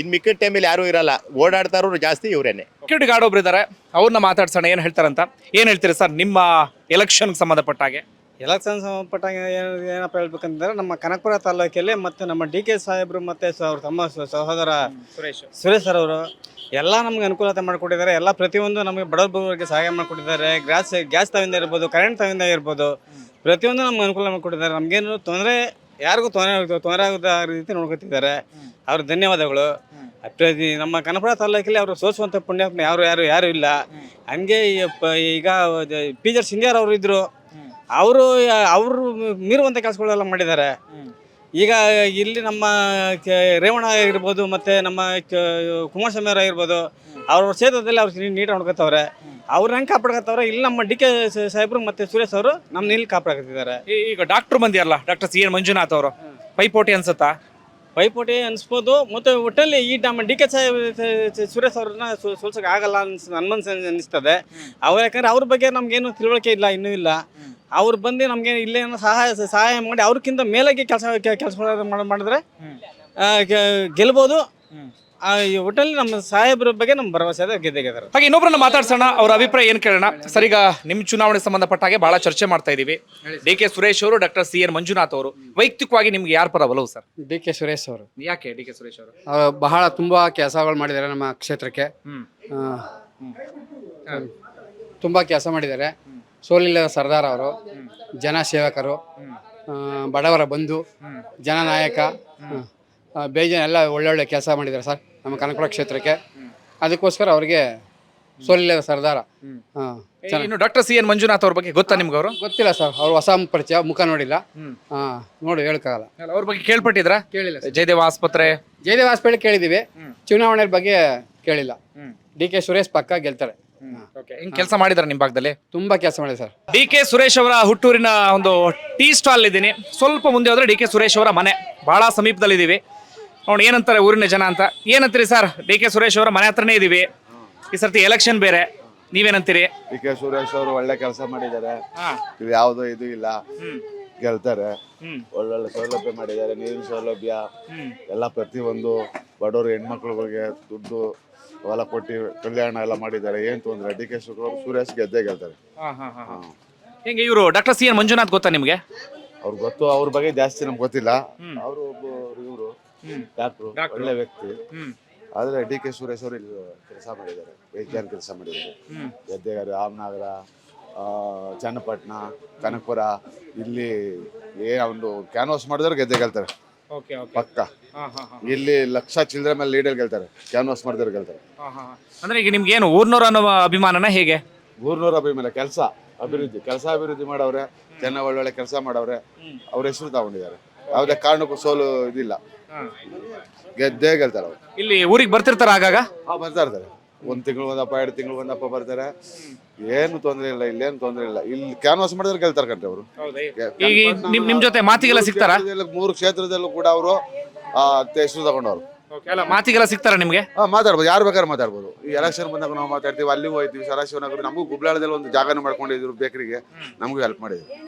ಇನ್ ಮಿಕ್ಕಿದ ಟೈಮಲ್ಲಿ ಯಾರು ಇರಲ್ಲ. ಓಡಾಡ್ತಾ ಇರೋರು ಜಾಸ್ತಿ ಇವರೇನೆ. ಕ್ರಿಕೆಟ್ ಗಾರ್ಡ್ ಒಬ್ರು ಇದ್ದಾರೆ ಅವ್ರನ್ನ ಮಾತಾಡ್ಸೋಣ. ಏನ್ ಹೇಳ್ತಾರಂತ? ಏನ್ ಹೇಳ್ತೀರಿ ಸರ್ ನಿಮ್ಮ ಎಲೆಕ್ಷನ್ ಸಂಬಂಧಪಟ್ಟ ಹಾಗೆ? ಎಲೆಕ್ಷನ್ ಸಂಬಂಧಪಟ್ಟಂಗೆ ಏನು ಏನಪ್ಪ ಹೇಳ್ಬೇಕಂತಂದ್ರೆ ನಮ್ಮ ಕನಕಪುರ ತಾಲೂಕಲ್ಲಿ ಮತ್ತು ನಮ್ಮ ಡಿ ಕೆ ಸಾಹೇಬರು ಮತ್ತು ಸ- ಅವ್ರ ತಮ್ಮ ಸ- ಸಹೋದರ ಸುರೇಶ್. ಸುರೇಶ್ ಸರ್ ಅವರು ಎಲ್ಲ ನಮ್ಗೆ ಅನುಕೂಲತೆ ಮಾಡಿಕೊಟ್ಟಿದ್ದಾರೆ. ಎಲ್ಲ ಪ್ರತಿಯೊಂದು ನಮಗೆ ಬಡವರಿಗೆ ಸಹಾಯ ಮಾಡಿಕೊಟ್ಟಿದ್ದಾರೆ. ಗ್ಯಾಸ್ ಗ್ಯಾಸ್ ತವಿಂದ ಇರ್ಬೋದು ಕರೆಂಟ್ ತವಿಂದ ಇರ್ಬೋದು ಪ್ರತಿಯೊಂದು ನಮ್ಗೆ ಅನುಕೂಲ ಮಾಡಿಕೊಟ್ಟಿದ್ದಾರೆ. ನಮಗೇನು ತೊಂದರೆ ಯಾರಿಗೂ ತೊಂದರೆ ಆಗುತ್ತೆ ತೊಂದರೆ ಆಗದ ರೀತಿ ನೋಡ್ಕೊತಿದ್ದಾರೆ. ಅವ್ರ ಧನ್ಯವಾದಗಳು. ಪ್ರತಿ ನಮ್ಮ ಕನಕಪುರ ತಾಲೂಕಲ್ಲಿ ಅವರು ಸೋಸುವಂಥ ಪುಣ್ಯಾತ್ಮ ಯಾರು ಯಾರು ಯಾರು ಇಲ್ಲ. ಹಂಗೆ ಈ ಪ- ಈಗ ಪಿ ಜರ್ ಸಿಂಗ್ಯಾರ್ ಅವರು ಇದ್ರು. ಅವರು ಅವರು ಮೀರುವಂಥ ಕೆಲಸಗಳೆಲ್ಲ ಮಾಡಿದ್ದಾರೆ. ಈಗ ಇಲ್ಲಿ ನಮ್ಮ ರೇವಣ ಆಗಿರ್ಬೋದು, ಮತ್ತು ನಮ್ಮ ಕುಮಾರಸ್ವಾಮಿ ಅವರು ಆಗಿರ್ಬೋದು, ಅವ್ರ ಕ್ಷೇತ್ರದಲ್ಲಿ ಅವ್ರು ನೀಟಾಗಿ ನೋಡ್ಕೊತವ್ರೆ ಅವ್ರು ಹೆಂಗೆ ಕಾಪಾಡ್ಕೊತವ್ರೆ ಇಲ್ಲಿ ನಮ್ಮ ಡಿ ಕೆ ಸಾಹೇಬ್ರು ಮತ್ತು ಸುರೇಶ್ ಅವರು ನಮ್ಮ ಇಲ್ಲಿ ಕಾಪಾಡ್ಕೊತಿದ್ದಾರೆ ಈಗ ಡಾಕ್ಟರ್ ಬಂದಿರಲ್ಲ ಡಾಕ್ಟರ್ ಸಿ ಎನ್ ಮಂಜುನಾಥ್ ಅವರು. ಪೈಪೋಟಿ ಅನ್ಸುತ್ತಾ? ಪೈಪೋಟಿ ಅನಿಸ್ಬೋದು. ಮತ್ತು ಒಟ್ಟಲ್ಲಿ ಈ ನಮ್ಮ ಡಿ ಕೆ ಸಾಹೇಬ್, ಸುರೇಶ್ ಅವ್ರನ್ನ ಸೋಲ್ಸೋಕೆ ಆಗಲ್ಲ ಅನ್ಸ್ ಮನ್ಸು ಅನಿಸ್ತದೆ. ಅವ್ರು ಯಾಕಂದ್ರೆ ಅವ್ರ ಬಗ್ಗೆ ನಮ್ಗೇನು ತಿಳುವಳಿಕೆ ಇಲ್ಲ, ಇನ್ನೂ ಇಲ್ಲ. ಅವ್ರು ಬಂದು ನಮಗೆ ಇಲ್ಲೇನೋ ಸಹಾಯ ಸಹಾಯ ಮಾಡಿ ಅವ್ರಕ್ಕಿಂತ ಮೇಲಾಗಿ ಕೆಲಸ ಕೆಲಸ ಮಾಡಿದ್ರೆ ಗೆಲ್ಬೋದು. ಆ, ಈ ಹೋಟೆಲ್ ನಮ್ಮ ಸಾಹೇಬ್ರ ಬಗ್ಗೆ ನಮ್ಮ ಭರವಸೆ ಅದ ಗೆದ್ದೆ ಗೆದ್ದಾರೆ. ಹಾಗೆ ಇನ್ನೊಬ್ಬರನ್ನ ಮಾತಾಡ್ಸೋಣ ಅವ್ರ ಅಭಿಪ್ರಾಯ ಏನ್ ಕೇಳೋಣ? ಸರ್ ಈಗ ನಿಮ್ ಚುನಾವಣೆ ಸಂಬಂಧಪಟ್ಟ ಹಾಗೆ ಬಹಳ ಚರ್ಚೆ ಮಾಡ್ತಾ ಇದೀವಿ. ಡಿ ಕೆ ಸುರೇಶ್ ಅವರು ಡಾಕ್ಟರ್ ಸಿ ಎನ್ ಮಂಜುನಾಥ್ ಅವರು ವೈಯಕ್ತಿಕವಾಗಿ ನಿಮ್ಗೆ ಯಾರ ಪರ ಒಲವು ಸರ್? ಡಿ ಕೆ ಸುರೇಶ್ ಅವರು. ಯಾಕೆ ಡಿ ಕೆ ಸುರೇಶ್ ಅವರು? ಅವ್ರು ಬಹಳ ತುಂಬಾ ಕೆಲಸಗಳು ಮಾಡಿದ್ದಾರೆ ನಮ್ಮ ಕ್ಷೇತ್ರಕ್ಕೆ. ತುಂಬಾ ಕೆಲಸ ಮಾಡಿದ್ದಾರೆ. ಸೋಲಿಲ್ಲದ ಸರ್ದಾರ್ ಅವರು ಜನ ಸೇವಕರು ಆ, ಬಡವರ ಬಂಧು ಜನ ನಾಯಕ ಬೇಜಾನ್ ಎಲ್ಲ ಒಳ್ಳೊಳ್ಳೆ ಕೆಲಸ ಮಾಡಿದ್ದಾರೆ ಸರ್. ನಮ್ಮ ಕನಕಪುರ ಕ್ಷೇತ್ರಕ್ಕೆ. ಅದಕ್ಕೋಸ್ಕರ ಅವ್ರಿಗೆ ಸೋಲಿಲ್ಲ ಸರ್ದಾರ. ಇನ್ನು ಡಾಕ್ಟರ್ ಸಿ ಎನ್ ಮಂಜುನಾಥ್ ಅವ್ರ ಬಗ್ಗೆ ಗೊತ್ತಾ ನಿಮ್ಗೆ ಅವರು ಗೊತ್ತಿಲ್ಲ ಸರ್ ಅವ್ರು ಹೊಸ ಪರಿಚಯ ಮುಖ ನೋಡಿಲ್ಲ. ಹಾ ನೋಡಿ ಹೇಳಕ್ಕಾಗಲ್ಲ ಅವ್ರ ಬಗ್ಗೆ ಕೇಳ್ಪಟ್ಟಿದ್ರ? ಕೇಳಿಲ್ಲ ಸರ್. ಜಯದೇವ ಆಸ್ಪತ್ರೆ? ಜಯದೇವ ಹಾಸ್ಪಿಟಲ್ ಕೇಳಿದ್ದೀವಿ ಚುನಾವಣೆ ಬಗ್ಗೆ ಕೇಳಿಲ್ಲ. ಡಿ ಕೆ ಸುರೇಶ್ ಪಕ್ಕ ಗೆಲ್ತಾರೆ. ಹಿಂಗ್ ಕೆಲಸ ಮಾಡಿದಾರೆ ನಿಮ್ ಭಾಗದಲ್ಲಿ? ತುಂಬಾ ಕೆಲಸ ಮಾಡಿದೆ ಸರ್. ಡಿ ಕೆ ಸುರೇಶ್ ಅವರ ಹುಟ್ಟೂರಿನ ಒಂದು ಟೀ ಸ್ಟಾಲ್ ಇದ್ದೀನಿ. ಸ್ವಲ್ಪ ಮುಂದೆ ಹೋದ್ರೆ ಡಿ ಕೆ ಸುರೇಶ್ ಅವರ ಮನೆ. ಬಹಳ ಸಮೀಪದಲ್ಲಿದ್ದೀವಿ. ನೋಡಿ ಏನಂತಾರೆ ಊರಿನ ಜನ ಅಂತ? ಏನಂತೀರಿ ಸರ್? ಡಿ ಕೆ ಸುರೇಶ್ ಅವರ ಮನೆ ಹತ್ರನೇ ಇದೀವಿ. ಈ ಸರ್ತಿ ಎಲೆಕ್ಷನ್ ಬೇರೆ. ನೀವೇನಂತೀರಿ? ಡಿ ಕೆ ಸುರೇಶ್ ಅವರು ಒಳ್ಳೆ ಕೆಲಸ ಮಾಡಿದ್ದಾರೆ. ಇದು ಯಾವುದು ಇದು ಇಲ್ಲ. ಗೆಲ್ತಾರೆ. ಒಳ್ಳೊಳ್ಳೆ ಸೌಲಭ್ಯ ಮಾಡಿದ್ದಾರೆ. ನೀರಿನ ಸೌಲಭ್ಯ. ಎಲ್ಲ ಪ್ರತಿಯೊಂದು ಬಡವರು ಹೆಣ್ಮಕ್ಳುಗಳಿಗೆ ದುಡ್ಡು ಹೊಲ ಕೊಟ್ಟಿ ಕಲ್ಯಾಣ ಎಲ್ಲ ಮಾಡಿದ್ದಾರೆ. ಏನ್ ತೊಂದ್ರೆ? ಡಿ ಕೆ ಸುರೇಶ್ ಗೆದ್ದೇ ಗೆಲ್ತಾರೆ. ಹೆಂಗೆ ಇವರು? ಡಾಕ್ಟರ್ ಸಿ ಎನ್ ಮಂಜುನಾಥ್ ಗೊತ್ತಾ ನಿಮ್ಗೆ? ಅವ್ರಿಗೆ ಗೊತ್ತು. ಅವ್ರ ಬಗ್ಗೆ ಜಾಸ್ತಿ ನಮ್ಗೆ ಗೊತ್ತಿಲ್ಲ. ಅವರು. ಡಾಕ್ಟ್ರು. ಒಳ್ಳೆ ವ್ಯಕ್ತಿ. ಆದ್ರೆ ಡಿ ಕೆ ಸುರೇಶ್ ಅವರು ಇಲ್ಲಿ ಕೆಲಸ ಮಾಡಿದ್ದಾರೆ ವೈದ್ಯನ್ ಕೆಲಸ ಮಾಡಿದ್ದಾರೆ. ಗದ್ದೆಗಾರ ರಾಮನಗರ ಆ, ಚನ್ನಪಟ್ಟಣ ಕನಕಪುರ ಇಲ್ಲಿ ಏ ಒಂದು ಕ್ಯಾನ್ವಾಸ್ ಮಾಡಿದ್ರೆ ಗೆದ್ದೆ ಗೆಲ್ತಾರೆ ಪಕ್ಕ. ಇಲ್ಲಿ ಲಕ್ಷ ಚಿಲ್ಲರೆ ಮೇಲೆ ಲೀಡರ್ ಗೆಲ್ತಾರೆ ಕ್ಯಾನ್ವಾಸ್ ಮಾಡಿದ್ರೆ ಗೆಲ್ತಾರೆ. ಅಂದ್ರೆ ಈಗ ನಿಮ್ಗೆ ಏನು ಊರ್ನೂರ ಅನ್ನೋ ಅಭಿಮಾನನ ಹೇಗೆ? ಊರ್ನೂರ ಅಭಿಮಾನ ಕೆಲಸ ಅಭಿವೃದ್ಧಿ ಕೆಲಸ ಅಭಿವೃದ್ಧಿ ಮಾಡವ್ರೆ ಜನ ಒಳ್ಳೊಳ್ಳೆ ಕೆಲಸ ಮಾಡವ್ರೆ ಅವ್ರ ಹೆಸರು ತಗೊಂಡಿದ್ದಾರೆ. ಯಾವುದೇ ಕಾರಣಕ್ಕೂ ಸೋಲು ಇದಿಲ್ಲ. ಗೆದ್ದೇ ಗೆಲ್ತಾರೆ ಅವ್ರು. ಇಲ್ಲಿ ಊರಿಗೆ ಬರ್ತಿರ್ತಾರ ಆಗಾಗ? ಹಾ ಬರ್ತಾ ಇರ್ತಾರೆ. ಒಂದ್ ತಿಂಗಳು ಒಂದಪ್ಪ ಎರಡು ತಿಂಗಳು ಒಂದಪ್ಪ ಬರ್ತಾರೆ. ಏನು ತೊಂದ್ರೆ ಇಲ್ಲ ಇಲ್ಲೇನು ತೊಂದ್ರೆ ಇಲ್ಲ. ಇಲ್ಲಿ ಕ್ಯಾನ್ವಾಸ್ ಮಾಡಿದ್ರೆ ಗೆಲ್ತಾರೆ ಕಣ್ರಿ ಅವರು. ಈಗ ನಿಮ್ ನಿಮ್ ಜೊತೆ ಮಾತಿಗೆಲ್ಲ ಸಿಗ್ತಾರಾ? ಮೂರು ಕ್ಷೇತ್ರದಲ್ಲೂ ಕೂಡ ಅವರು ಹೆಸರು ತಗೊಂಡವ್ರು. ಅಲ್ಲ ಮಾತಿಗೆಲ್ಲ ಸಿಗ್ತಾರ ನಿಮ್ಗೆ? ಹಾ ಮಾತಾಡ್ಬೋದು. ಯಾರು ಬೇಕಾದ್ರೆ ಮಾತಾಡ್ಬೋದು. ಈ ಎಲೆಕ್ಷನ್ ಬಂದಾಗ ನಾವು ಮಾತಾಡ್ತೀವಿ ಅಲ್ಲಿ ಹೋಗ್ತೀವಿ ಸದಾಶಿವನಗರ ನಮಗೂ ಗುಬ್ಲಾಳದಲ್ಲಿ ಒಂದು ಜಾಗನ ಮಾಡ್ಕೊಂಡಿದ್ರು ಬೇಕರಿಗೆ. ನಮಗೂ ಹೆಲ್ಪ್ ಮಾಡಿದ್ರು.